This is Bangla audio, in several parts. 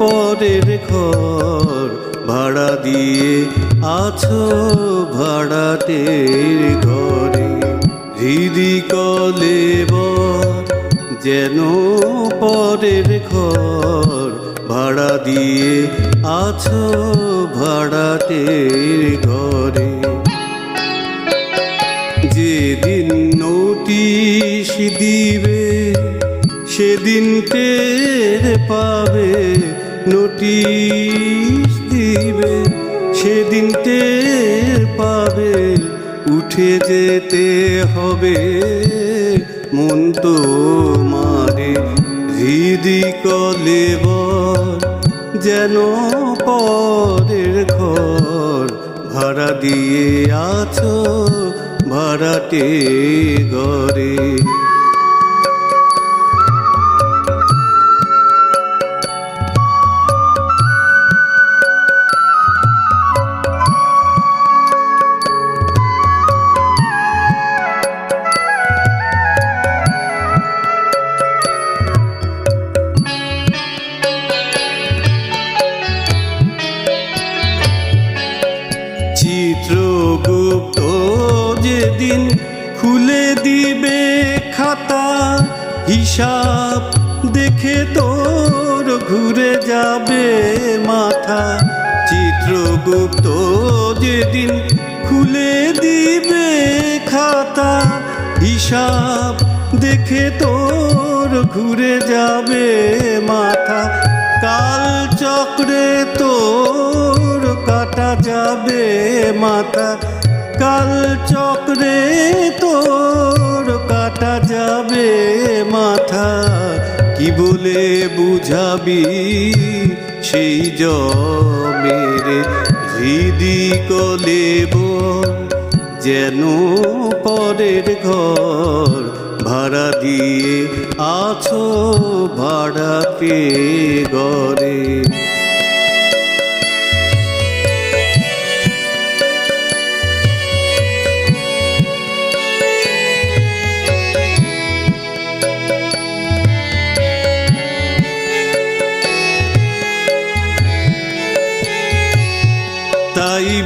পরের ঘর ভাড়া দিয়ে আছো ভাড়াটের ঘরে। হৃদি কলে যেন পরের ঘর ভাড়া দিয়ে আছো ভাড়াটের ঘরে। যেদিন নোটিশ দিবে সেদিন টের পাবে নোটিশ দিবে সেদিন টের পাবে, উঠে যেতে হবে মন তো মারে হৃদি কলে যেন পরের ঘর ভাড়া দিয়ে আছো ভাড়াটে ঘরে। চিত্রগুপ্ত যেদিন খুলে দিবে খাতা, হিসাব দেখে তোর ঘুরে যাবে মাথা। চিত্রগুপ্ত যেদিন খুলে দিবে খাতা, হিসাব দেখে তোর ঘুরে যাবে মাথা। কাল চক্রে তোর কাটা যাবে মাথা। কাল চক্রে তোর কাটা যাবে মাথা। কি বলে বুঝাবি সেই জমের হৃদি কলে যেন পরের ঘর ভাড়া দিয়ে আছো ভাড়া পেয়ে গরে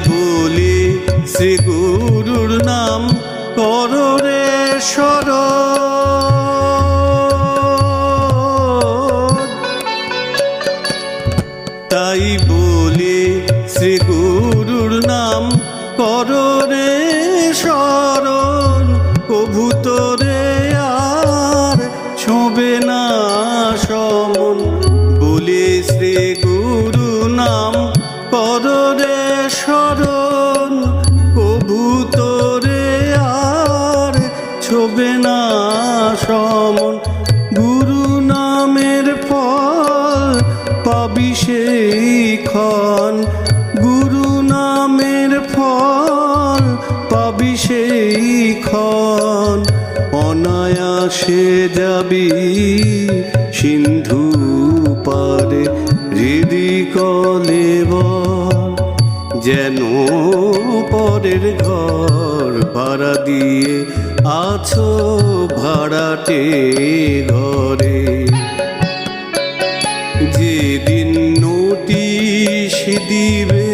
বলে শ্রী গুরুর নাম কররে সর তাই বলে শ্রী গুরুর নাম কররে শরণ। কভু তোরে আর ছোবে না সমন। বলে শ্রী গুরু নাম কররে শরণ কভু তোরে আর ছোবে না সমন। গুরু নামের ফল পাবি সেই ক্ষণ। গুরু নামের ফল পাবি সেই ক্ষণ। অনায়াসে যাবি সিন্ধু পারে হৃদি কলে বল। যেন পরের ঘর ভাড়া দিয়ে আছো ভাড়াটে ঘরে। যেদিন নোটিশ দিবে,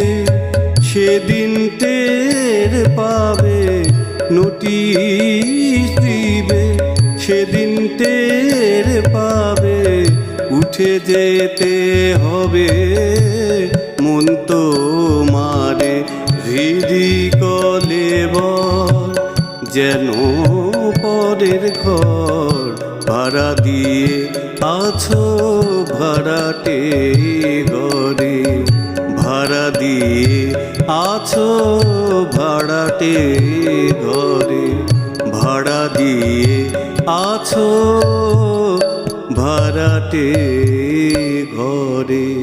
সেদিন টের পাবে। নোটিশ দিবে, সেদিন টের পাবে। উঠে যেতে হবে, মন তো মারে হৃদি কলে বল, যেন পরের ঘর ভাড়া দিয়ে আছো ভাড়াটে ঘরে। ভাড়া দিয়ে আছো ভাড়াটে ঘরে। ভাড়া দিয়ে আছো ভাড়াটে ঘরে।